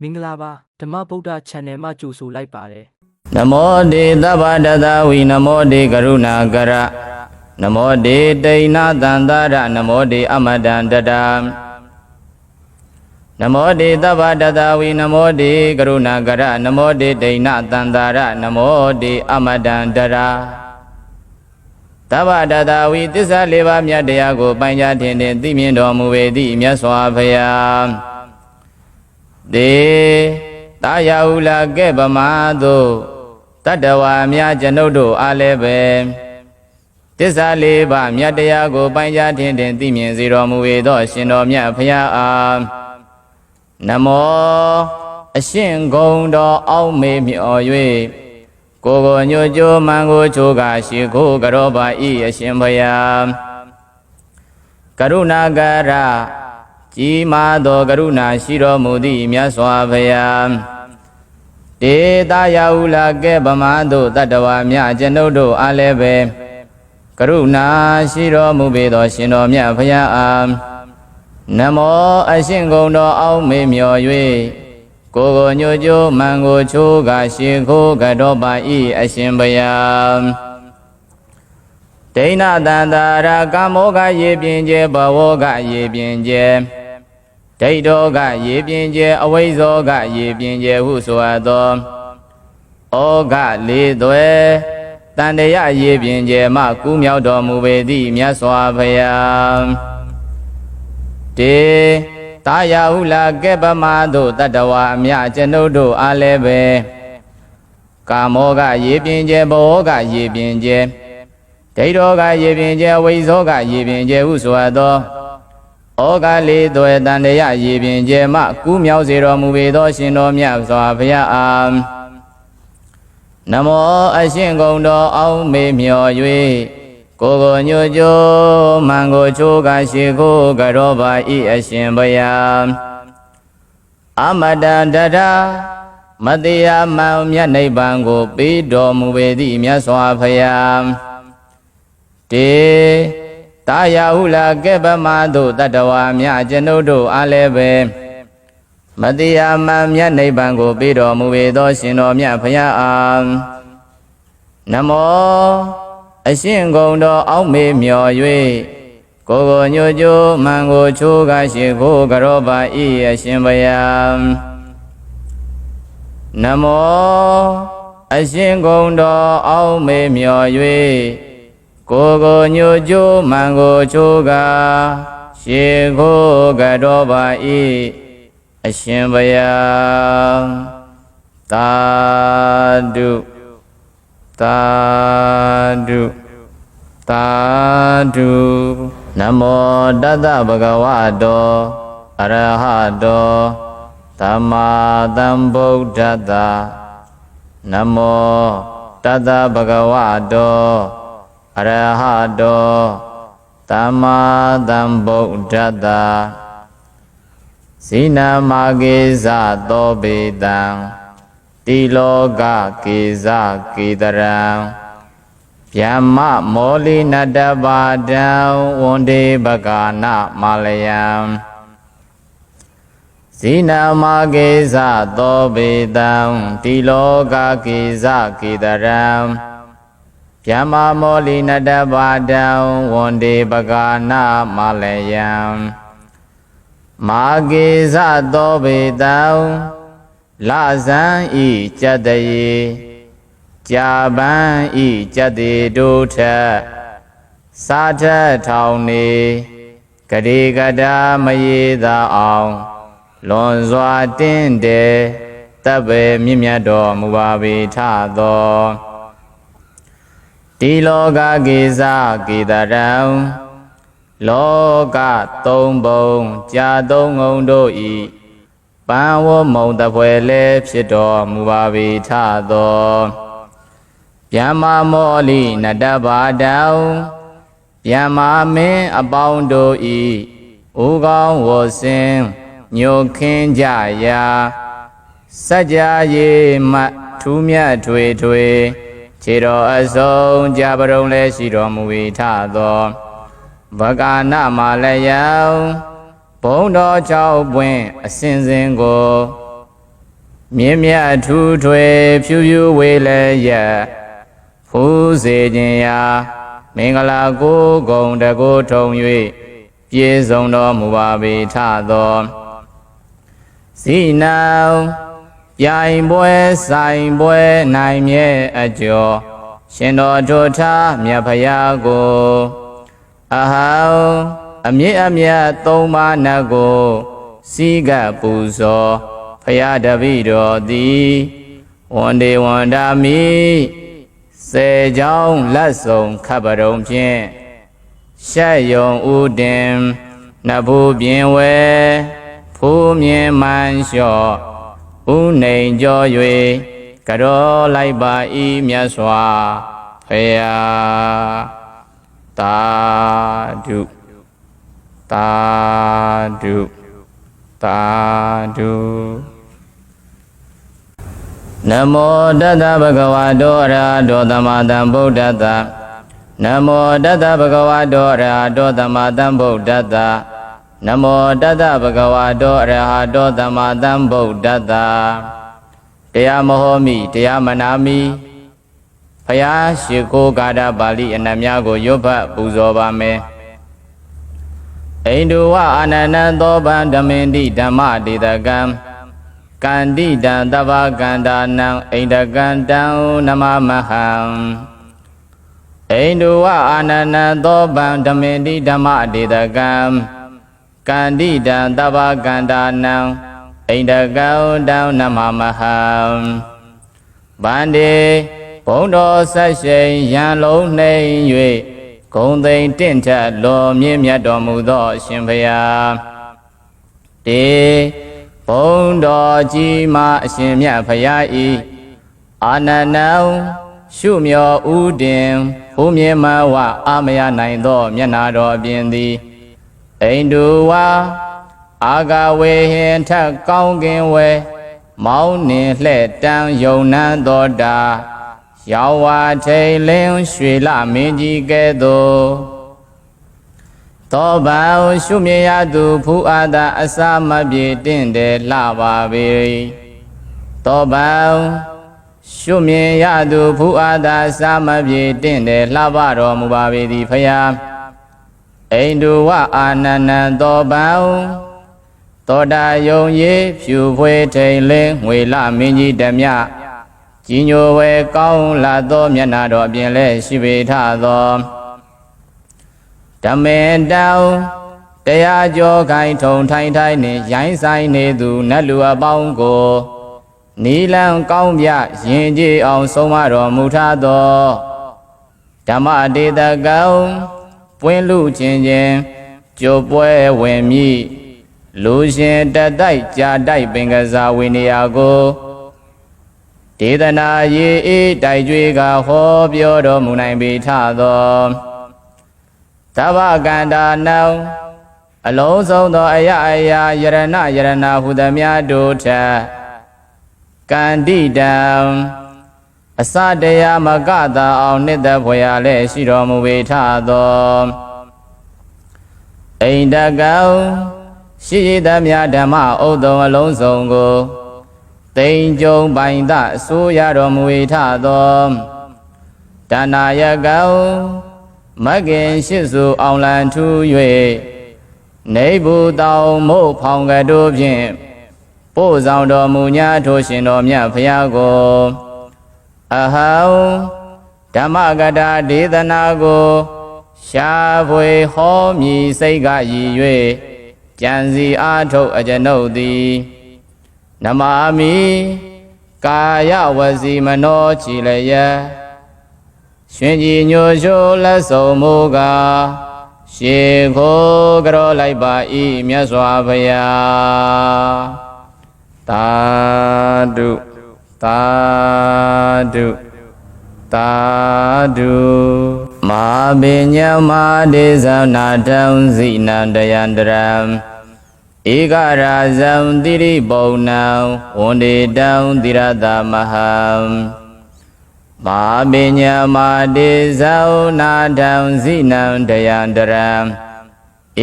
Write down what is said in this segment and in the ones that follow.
မင်္ဂလာပါဓမ္မဗုဒ္ဓ channel မှာကြိုဆိုလိုက်ပါတယ်နမောတေသဗ္ဗတတဝိနမောတေကရုဏာကရနမောတေတိဏသန္တာရနမောတေအမတံတတံနမောတေသဗ္ဗတတဝိနမောတေကရုဏာကရနမောတေတိဏသန္တာရနမောတေအမတံတရာသဗ္ဗတတဝိသစ္စာလေးပါးမြတ်တရားကိုပိုင်ခြားထင်ထင်သိမြင်တော်မူပေသည့်မြတ်စွာဘုရား တေတာယဟုလာကဲ့ပမာတို့တတ္တဝါများကျွန်ုပ်တို့အားလည်းပဲတစ္ဆာလေးပါးမြတ်တရားကိုပိုင်ခြားထင်ထင်သိမြင်စေတော်မူ၏သောရှင်တော်မြတ်ဖရာအားနမောအရှင်ဂုံတော်အောက်မေမြော်၍ကိုယ်ကိုညိုကြိုးမှန်ကိုချိုးကရှိခိုးကြောပါဤအရှင်ဖရာကရုဏာကရ ကြီးမားသောကရုဏာရှိတော်မူသည့်မြတ်စွာဘုရားတေတာယဟုလာကဲ့ဗမာတို့တတ္တဝါများကျွန်ုပ်တို့အားလည်းပဲကရုဏာရှိတော်မူပေသော ရှင်တော်မြတ်ဘုရားအားနမောအရှင်ကုံတော်အောက်မေမြော်၍ကိုယ်ကိုညိုကြိုးမန်ကိုချိုးကရှိခိုးကတော်ပါဤအရှင်ဘုရားဒိဏတန္တာရာကမောကရေပြင်းကျဲဘဝကရေပြင်းကျဲ ဒိဋ္ဌောကရေပြင်းကျဲအဝိဇ္ဇောကရေပြင်းကျဲဟုဆိုအပ်သောဩဃလေးသွဲတန်တရရေပြင်းကျဲမှကူးမြောက်တော်မူပေသည့်မြတ်စွာဘုရားတေတာယဟုလာကဲ့ပမာတို့တတ္တဝါအမြကျွန်ုပ်တို့အားလည်းပဲကာမောကရေပြင်းကျဲဘောကရေပြင်းကျဲဒိဋ္ဌောကရေပြင်းကျဲအဝိဇ္ဇောကရေပြင်းကျဲဟုဆိုအပ်သော ဩဃလေးသွဲတန်တရရေပင်ကျဲမှကူးမြောက်စေတော်မူပေသော ရှင်တော်မြတ်စွာဘုရားအားနမောအရှင်ကုံတော်အောင်မေမြော်၍ကိုယ်ကိုညိုကြိုးမန်ကိုချိုးကရှိကိုကရောပါဤအရှင်ဘုရားအမတန္တရာမတရားမှန်မြတ်နိဗ္ဗာန်ကိုပေးတော်မူပေသည့်မြတ်စွာဘုရားတေ တာယဟုလာကဲ့ပမာတို့တတ္တဝါများကျွန်ုပ်တို့အားလည်းပဲမတရားမှန်မြတ်နိဗ္ဗာန်ကိုပေးတော်မူပေသောရှင်တော်မြတ်ဖရာအားနမောအရှင်ကုံတော်အောက်မေမြော်၍ကိုယ်ကိုညိုကြိုးမှန်ကိုချိုးကရှိခိုးကရောပါဤအရှင်ဘုရားနမောအရှင်ကုံတော်အောက်မေမြော်၍ ကိုယ်ကိုညိုကြိုးမှန်ကိုချိုးကရှေခိုးကတော်ပါဤအရှင်ဘုရားသာဓုသာဓုသာဓုနမောတတ္တဗဂဝတောအရဟတောသမ္မာသမ္ဗုဒ္ဓတ္တနမောတတ္တဗဂဝတော အရဟတောသမ္မာသမ္ဗုဒ္ဓတ္တဇိနမာကေဇသောဘေတံတိလောကကေဇကေတရံဗျမ္မမောလိနတပါဒံဝန္ဒေပကာနမာလယံဇိနမာကေဇသောဘေတံတိလောကကေဇကေတရံ ဗျမ္မာမောလိနတပါဒံဝန္ဒေပကာနမာလယံမာကေဇသောဘေတံလဇံဤကြတယေကြာပန်းဤကြတိတို့ထက်စာထက်ထောင်နေဂရေကတာမရေသာအောင်လွန်စွာတင်းတယ်တပ်ပဲမြင့်မြတ်တော်မူပါပေထသော ဒီလောကကေဇကေတရံလောကသုံးပုံကြာသုံးငုံတို့ဤပန်းဝမုံတပွဲလဲဖြစ်တော်မူပါပေထသောဗျမ္မာမောလိနတဘာတံဗျမ္မာမင်းအပေါင်းတို့ဤဥကောင်းဝစင်ညိုခင်းကြရာစัจ जा ရေမထူးမြတ်ထွေထွေ ခြေတော်အစုံကြပရုံလဲရှိတော်မူ၏ထသောဗကာနမလယံဘုံတော်၆ပွင့်အစဉ်စဉ်ကိုမြင်းမြတ်ထူးထွေဖြူဖြူဝေလည်းရက်ဖူးစေခြင်းရာမင်္ဂလာကိုဂုံတကိုထုံ၍ပြေဆုံးတော်မူပါပေထသောဇိနံ ပြိုင်ပွဲဆိုင်ပွဲနိုင်မြဲအကျော်ရှင်တော်တို့ထားမြတ်ဖရာကိုအဟံအမြင့်အမြတ်သုံးပါးနတ်ကိုစီကပ်ပူဇော်ဖရာတပိတော်သည်ဝန္ဒေဝန္ဒာမိစေကြောင်းလက်ဆောင်ခပ်ပရုံဖြင့်ရှက်ယုံဥတင်နဘူးပြင်ဝဲဖူးမြင်မှန်လျှော့ ဥနေကြော၍ကရောလိုက်ပါဤမြတ်စွာဖရာတာဓုတာဓုတာဓုနမောတတဗုဒ္ဓဝါတောအရဟတောသမ္မာသမ္ဗုဒ္ဓတ္တနမောတတဗုဒ္ဓဝါတောအရဟတောသမ္မာသမ္ဗုဒ္ဓတ္တ နမောတတဗုဒ္ဓဝါတောအရဟတောသမ္မာသမ္ဗုဒ္ဓတ္တတရားမဟောမိတရားမနာမိဖယားရှိခိုးကာဒပါဠိအနတ်များကိုရွတ်ဖတ်ပူဇော်ပါမယ်အိန္ဒုဝအာနန္ဒသောဗံဓမ္မင်တိဓမ္မဒေတကံကန္တိတံတဗ္ဗကန္တာနံအိန္ဒကန္တံနမမဟံအိန္ဒုဝအာနန္ဒသောဗံဓမ္မင်တိဓမ္မဒေတကံ ကန္တိတံတဗ္ဗကန္တာနံအိန္ဒကံတံနမမဟံဗန္တိဘုံတော်ဆက်ရှိန်ရန်လုံးနှိမ်၍ဂုံသိမ်တင့်ထက်လောမြင့်မြတ်တော်မူသောအရှင်ဘုရားတေဘုံတော်ကြီးမာအရှင်မြတ်ဘုရားဤအာနန္ဒံရှုမြော်ဥတင်ဘုမြင်မဝအာမယနိုင်သောမျက်နာတော်အပြင်သည် အိန္ဒုဝါအာဂဝေဟင်ထက်ကောင်းကင်ဝဲမောင်းနှင်လှဲ့တန်းယုံနန်းတော်တာရောက်ဝါထိန်လင်းရွှေလမင်းကြီးကဲ့သို့သောဗံရှုမြင်ရသူဖူအာသာအစာမပြေတင့်တယ်လှပါပေသောဗံရှုမြင်ရသူဖူအာသာအစာမပြေတင့်တယ်လှပါတော်မူပါပေသည်ဖယား အိန္ဒုဝအာနန္ဒံသောဗံသောတာယုံရေဖြူဖွေထိန်လင်းငွေလမင်းကြီးဓမြကြီးညိုဝဲကောင်းလာသောမျက်နာတော်အပြင်လဲရှိပေထသောဓမ္မေတောင်တရားကြောခိုင်ထုံထိုင်ထိုင်နှင့်ရိုင်းဆိုင်နေသူနတ်လူအပေါင်းကိုနီလံကောင်းပြရင်ကြည်အောင်ဆုံးမတော်မူထသောဓမ္မဒေတကံ ပွင့်လူချင်းချင်းကြိုပွဲဝင်မိလူရှင်တတိုက်ကြာတိုက်ပင်ကစားဝိနေယကိုဒေသနာရေအေးတိုက်ကြွေကဟောပြောတော်မူနိုင်ပေထသောသဗ္ဗကန္တာနံအလုံးစုံသောအယအယယရဏယရဏဟုသမျှတို့ထကန္တိတံ အစတရားမကတာအောင်နှစ်သက်ဖွယ်ရလဲရှိတော်မူပေထသောအိန္ဒကံရှိရသမျှဓမ္မဥဒ္ဒံအလုံးစုံကိုတိန်ကြုံပိုင်သအစိုးရတော်မူ၏ထသောဒါနာယကံမဂ္ဂင်ရှိစုအောင်လံထူ၍နေဘူးတောင်မို့ဖောင်ကတို့ဖြင့်ပို့ဆောင်တော်မူညာထိုရှင်တော်မြတ်ဖရာကို အဟံဓမ္မကတာဒေသနာကိုရှားဖွေဟောမြည်စိတ်ကရည်၍ကြံစီအားထုတ်အကျွန်ုပ်သည်နမာမိကာယဝစီမနောချီလယရှင်ကြီးညိုချိုလက်ဆုံးမူကားရှေခိုးကြောလိုက်ပါဤမြတ်စွာဘုရားသာဓု သာဓုသာဓုမာပိညမာဒေသနာတံဇိနန္တယန္တရံဧကရာဇံတိရိပုံဏံဝန္ဒေတံတိရတမဟံမာပိညမာဒေဇောနာတံဇိနံတယန္တရံ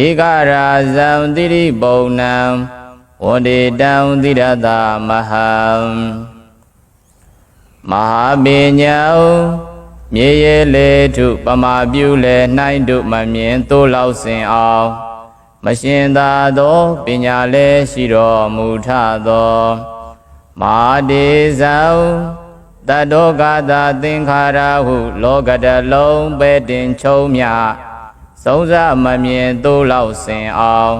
ဧကရာဇံတိရိပုံဏံဝဝန္ဒေတံသီရတာမဟံ မဟာပညာမြေရဲလေထုပမာပြုလေနှိုင်းတို့မမြင်သို့လောက်စင်အောင်မရှင်သာသောပညာလည်းရှိတော်မူထသောမာတေဇံတတောကတာသင်္ခါရဟု လောကတလုံးပဲတင်ချုံမြသုံးစားမမြင်သို့လောက်စင်အောင်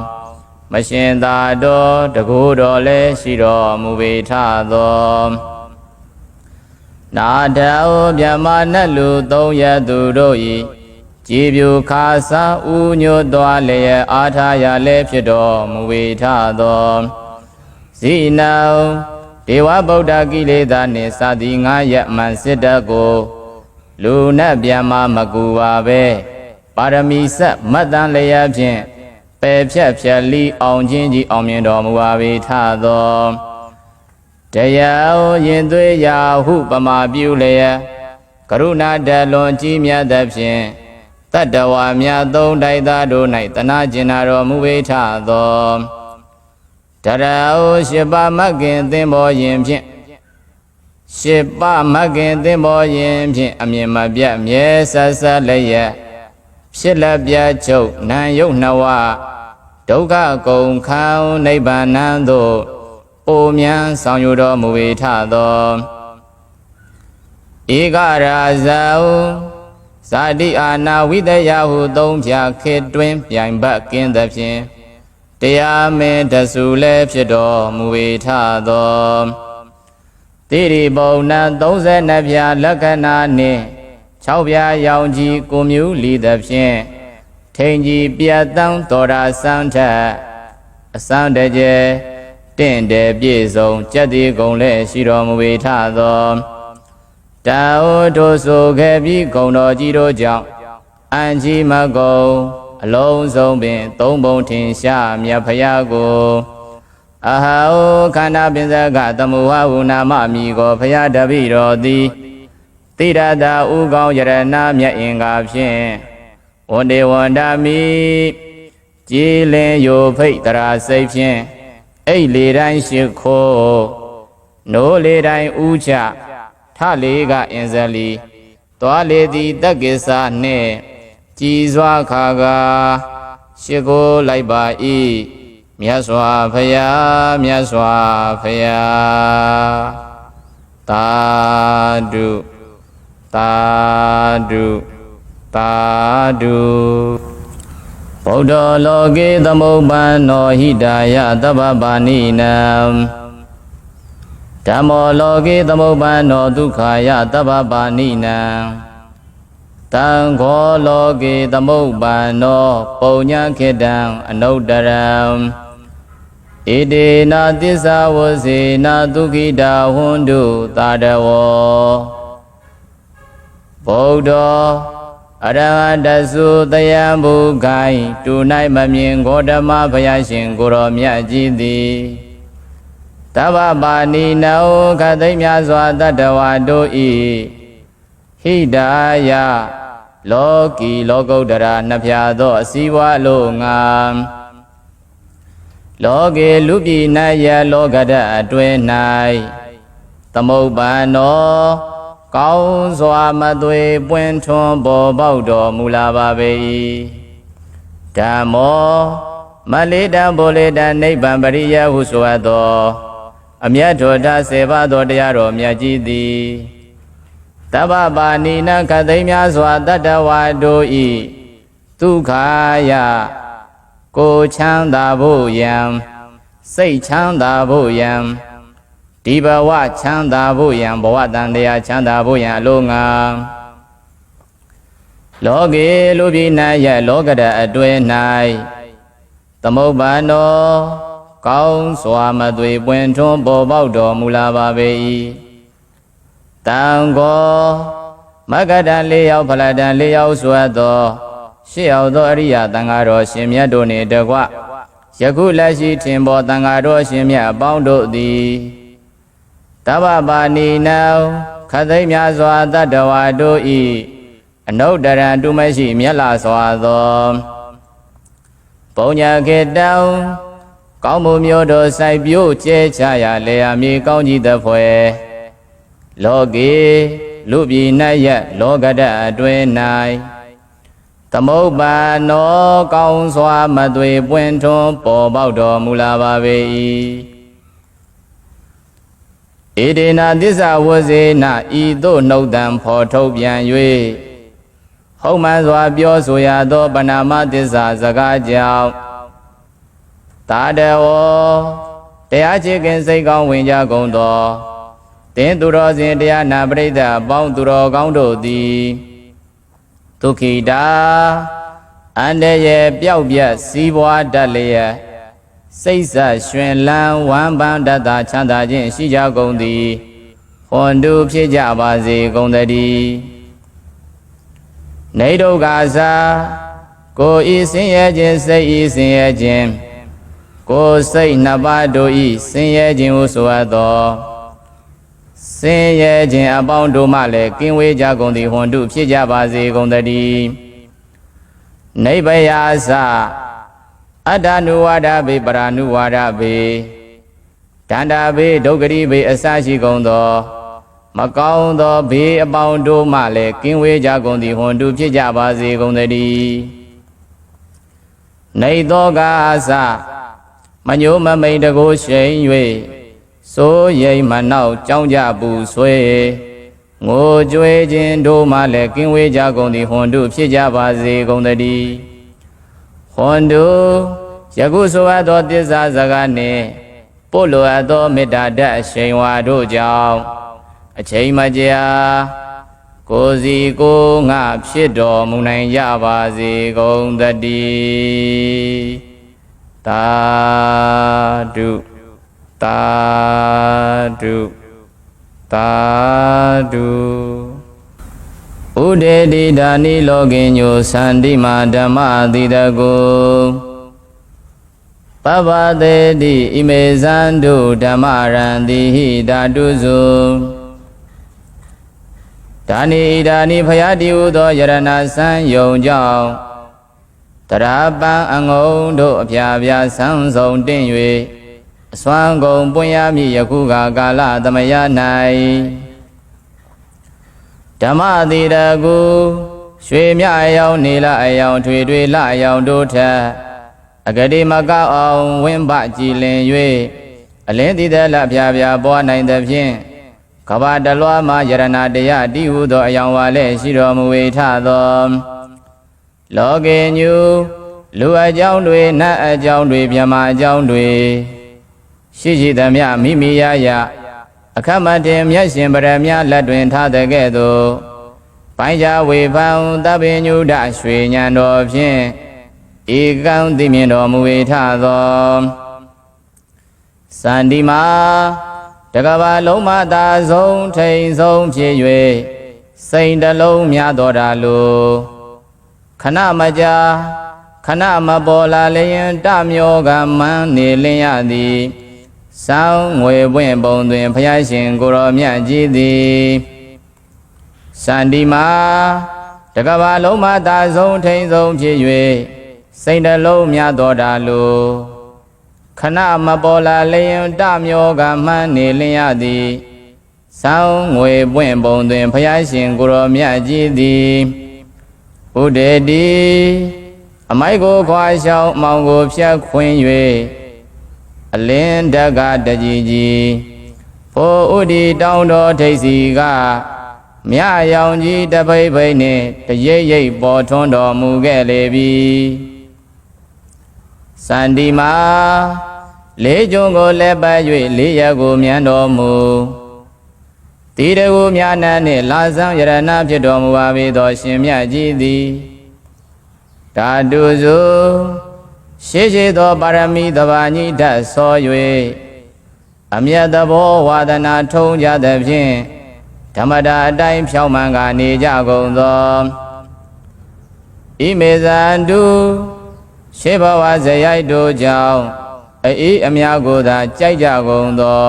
မရှင်သာတော်တကူတော်လည်းရှိတော်မူပေထသော နာထောမြမနတ်လူသုံးရသူတို့၏ကြည်ပြူခါစာဥညွတ်သွားလျက်အာထာရလည်းဖြစ်တော်မူပေထသောဇိနံဒေဝဗုဒ္ဓကိလေသာနှင့်စသည်ငါးရက်မှန်စစ်တတ်ကို လူနဲ့ပြန်မမကူပါပဲပါရမီဆက်မတ်တန်လျက်ဖြင့်ပယ်ဖြတ်ဖြတ်လီအောင်ချင်းကြီးအောင်မြင်တော်မူပါပေထသော တရားရင်သွေးရာဟုပမာပြုလျက်ကရုဏာတလွန်ကြီးမြတ်သဖြင့်တတ္တဝါများသုံးတိုက်သားတို့၌တနာကျင်နာတော်မူပေထသောတရာဟုရှိပါမကင်သင်္ဘောရင်ဖြင့်ရှစ်ပမကင်သင်္ဘောရင်ဖြင့်အမြင်မပြတ်မြဲဆက်ဆက်လည်းရဖြစ်လက်ပြချုပ်နာယုတ်နှဝဒုက္ခကုံခံနိဗ္ဗာန်သို့ အိုမြန်ဆောင်ယူတော်မူ၏ထသောဧကရာဇာဟုဇာတိအာနာဝိတယဟုသုံးဖြာခေတွင်ပြိုင်ဘက်ကင်းသဖြင့်တရားမင်းတဆူလည်းဖြစ်တော်မူ၏ထသောတိရိပုံနံ32ဖြာလက္ခဏာနှင့်6ဖြာရောင်ကြီးကိုမျိုးလီသဖြင့်ထိန်ကြီးပြတ်တန်းတော်ရာစံထက်အစံတကျဲ တင့်တယ်ပြည့်စုံကြက်ဒီကုံလည်းရှိတော်မူပေထသောတာဝတို့ဆိုခဲ့ပြီးဂုံတော်ကြီးတို့ကြောင့်အန်ကြီးမကုံအလုံးစုံပင်သုံးပုံထင်ရှားမြတ်ဖရာကိုအဟောခန္ဓာပင်စကသမုဟဝုနာမမိကိုဖရာတပိတော်သည်တိရတာဥကောင်းယရဏမြတ်အင်္ဂါဖြင့်ဝန္ဒေဝန္ဒမိကြည်လင်ယိုဖိတ်တရာစိတ်ဖြင့် အိတ်လေတိုင်းရှိခိုးနိုးလေတိုင်းဥချထလေးကအင်ဇလီသွားလေသည်တက္ကိစ္စနှင့်ကြည်စွာခါကားရှိကိုလိုက်ပါ၏မြတ်စွာဘုရားမြတ်စွာဘုရားသာဓုသာဓုသာဓု ဗုဒ္ဓလောကေသမုပ္ပန္နောဟိတာယသဗ္ဗပါဏိနံဓမ္မောလောကေသမုပ္ပန္နောဒုက္ခာယသဗ္ဗပါဏိနံတံခောလောကေသမုပ္ပန္နောပုံညာခေတံအနုတ္တရံဣတိနာသစ္စာဝစေနာဒုက္ခိတာဟွန်တုသာတဝောဗုဒ္ဓ အရဟတသုတယံဘုခိုင်တူ၌မမြင်ဂေါတမဘုရားရှင်ကိုရောမြတ်ကြီးသည်တဗ္ဗပါဏိနောခသိမ့်များစွာတတ္တဝါတို့ဤဟိတာယလောကီလောကုတ္တရာနှစ်ဖြာသောအစည်းဝါလို့ငါလောကေလူပြည်၌ယလောကတအတွင်း၌သမုပ္ပန္နော ကောင်းစွာမသွေပွင့်ထွန်းပေါ်ပေါက်တော်မူလာပါပေ၏ဓမ္မောမလေးတံဘောလေတံနိဗ္ဗာန်ပရိယဟုဆိုအပ်သောအမြတ်တော်တာဆေပါသောတရားတော်မြတ်ကြီးသည်တဗ္ဗပါဏိနခသိမ်းများစွာတတ္တဝါတို့ဤဒုက္ခယကိုချမ်းသာဖို့ယံစိတ်ချမ်းသာဖို့ယံ ဒီဘဝချမ်းသာဖို့ယံဘဝတန်တရားချမ်းသာဖို့ယံအလို့ငါလောကေလူပြည်၌ယလောကရအတွင်း၌သမုပ္ပါနောကောင်းစွာမသွေပွင့်ထွန်းပေါ်ပေါက်တော်မူလာပါပေ၏တံကိုမဂ္ဂတံလေးယောက်ဖလတံလေးယောက်ဆိုအပ်သောရှေ့ရောက်သောအရိယသံဃာတော်ရှင်မြတ်တို့နှင့်တကွယခုလက်ရှိထင်ပေါ်သံဃာတော်ရှင်မြတ်အပေါင်းတို့သည် တဗ္ဗပါဏိနံခသိမ်းများစွာတတ္တဝါတို့ဤအနုတ္တရံတုမရှိမြတ်လာစွာသောပုံညာကေတံကောင်းမှုမျိုးတို့စိုက်ပျိုးကျဲချရာလေယာမြေကောင်းကြီးသဖွယ်လောကေလူပြည်၌ရလောကဒအတွင်၌သမုပ္ပါနောကောင်းစွာမသွေပွင့်ထွန်းပေါ်ပေါက်တော်မူလာပါပေ၏ ဣဒေနာသစ္စာဝဇေနဤသို့နှုတ်တံဖော်ထုတ်ပြန်၍ဟုတ်မှန်စွာပြောဆိုရသောပဏာမသစ္စာစကားကြောင့်တာတဝတရားချစ်ခင်စိတ်ကောင်းဝင်ကြကုန်သောတင်းသူတော်စင်တရားနာပရိသတ်အပေါင်းသူတော်ကောင်းတို့သည်ဒုက္ခိတာအန္တရာယ်ပျောက်ပြတ်စီးပွားတတ်လျက် စိတ်ဆက်ရွှင်လန်းဝမ်းပန်းတတ်တာချမ်းသာခြင်းရှိကြကုန်သည်ဟွန်တုဖြစ်ကြပါစေကုန်သတည်းနေဒုက္ခသာကိုယ်ဤဆင်းရဲခြင်းစိတ်ဤဆင်းရဲခြင်းကိုယ်စိတ်နှစ်ပါးတို့ဤဆင်းရဲခြင်းဟုဆိုအပ်သောဆင်းရဲခြင်းအပေါင်းတို့မှလည်းကင်းဝေးကြကုန်သည်ဟွန်တုဖြစ်ကြပါစေကုန်သတည်းနိဗ္ဗယာသ အတ္တနုဝါဒဘေပရာနုဝါဒဘေဒန္တာဘေဒုက္ခရိဘေအစရှိကုန်သော မကောင်းသောဘေးအပေါင်းတို့မှလည်းကင်းဝေးကြကုန်သည်ဟွန်တုဖြစ်ကြပါစေကုန်သတည်းနေသောကာသမညိုမမိန်တကိုရှိန်၍စိုးရိမ်မနောက်ကြောင်းကြပူဆွေငိုကြွေးခြင်းတို့မှလည်းကင်းဝေးကြကုန်သည်ဟွန်တုဖြစ်ကြပါစေကုန်သတည်း ဟွန်တုယခုဆိုအပ်သောတစ္ဆာစကားနှင့်ပို့လိုအပ်သောမေတ္တာဓာတ်အရှိန်ဝါတို့ကြောင့်အချိန်မကြာကိုယ်စီကိုယ်ငါဖြစ်တော်မူနိုင်ကြပါစေကုန်သတည်းသာဓုသာဓုသာဓု ဥဒေတိဒါနိလောကိညိုသန္တိမာဓမ္မတိတကိုပပသေတိဣမေဇန္တုဓမ္မရံတိဟိဓာတုစုဒါနိဣဒါနိဖယာတိဟုသောယရဏစံယုံကြောင့်တရာပံအငုံတို့အဖျားဖျားဆန်းဆုံးတင့်၍အစွမ်းကုန်ပွင့်ရမည်ယခုကကာလသမယ၌ ဓမ္မတိရကုရွှေမြအယောင်နေလအယောင်ထွေထွေလအယောင်တို့ထက်အဂတိမကောက်အောင်ဝင်းပကြည်လင်၍အလင်းတည်တဲ့လဖျားဖျားပွားနိုင်သဖြင့်ကဘာတလွားမှာယရဏတရားတိဟုသောအယောင်ဝါလည်းရှိတော်မူဝေထသောလောကေညူလူအကြောင်းတွေနတ်အကြောင်းတွေမြမအကြောင်းတွေရှိရှိသမျှမိမိရရ အခမတင်မျက်ရှင်ပရမလက်တွင်ထားတဲ့ကဲ့သို့ပိုင်းကြဝေဖန်သဗ္ဗညုဒရွှေညံတော်ဖြင့်ဧကံသိမြင်တော်မူဝေထသောစန္ဒီမာတကဘာလုံးမသာဆုံးထိန်ဆုံးဖြစ်၍စိန်တလုံးများတော်တာလိုခဏမကြာခဏမပေါ်လာလျင်တမျောကမန်းနေလင်းရသည် စောင်းငွေပွင့်ပုံတွင်ဖျားရှင်ကိုရောမြတ်ကြီးသည်စန္ဒီမာတကဘာလုံးမသာဆုံးထိန်ဆုံးဖြစ်၍စိတ်တလုံးများတော်တာလိုခဏမပေါ်လာလျင်တမျောကမှန်းနေလင်းရသည်စောင်းငွေပွင့်ပုံတွင်ဖျားရှင်ကိုရောမြတ်ကြီးသည်ဥဒေတိအမိုက်ကိုခွာရှောင်းမောင်ကိုဖြတ်ခွင်း၍ အလင်းတက်ကတကြီးကြီးဖိုးဥဒီတောင်းတော်ထိတ်စီကမြရောင်ကြီးတပိတ်ပိတ်နှင့်တရိပ်ရိပ်ပေါ်ထွန်းတော်မူခဲ့လေပြီစန္ဒီမာလေးကျုံကိုလက်ပတ်၍လေးရက်ကိုမြန်းတော်မူတိတကူမြာနန်းနှင့်လာဆောင်ယရဏဖြစ်တော်မူပါပေသောရှင်မြတ်ကြီးသည်ဓာတုစု ရှေးရှေးသောပါရမီတဘာညိဓာတ်ဆော၍အမျက်သဘောဝါဒနာထုံးကြသဖြင့်ဓမ္မတာအတိုင်းဖြောင်းမှန်ကနေကြကုန်သောဣမေဇန္တုရှေးဘဝဇယိုက်တို့ကြောင့်အေးအများကိုသာကြိုက်ကြကုန်သော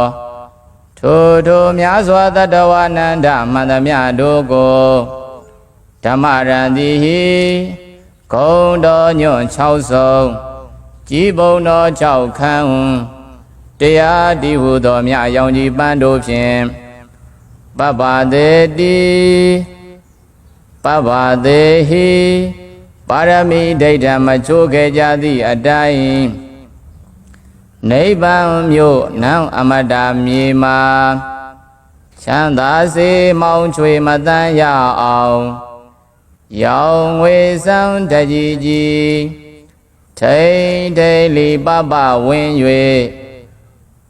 ထိုထိုများစွာတတဝနန္ဒမန္တမြတို့ကိုဓမ္မရံတိဟိဂုံတော်ညွန့်၆ဆုံး ကြည်ဘုံတော်6ခန်းတရားဒီဟုသောမြအယောင်ကြီးပန်းတို့ဖြင့်ပပတေတိပပသေးဟိပါရမီဒိဋ္ဌမချိုးခဲ့ကြသည့်အတိုင်းနိဗ္ဗာန်မြို့နောင်အမတ္တမြေမှာချမ်းသာစေမောင်ချွေမတန်းရအောင် ရောင်ငွေဆောင်တကြီးကြီး ထိန်ထိန်လီပပဝင်း၍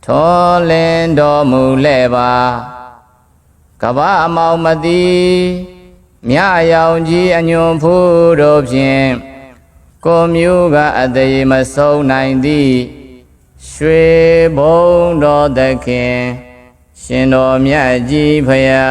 ထောလင်းတော်မူလဲပါကဘာအမောင်မတိမြရောင်ကြီးအညွန်ဖူးတို့ဖြင့်ကိုမျိုးကအသေးမဆုံးနိုင်သည်ရွှေဘုံတော်သခင် ရှင်တော်မြတ်ကြီးဖရာ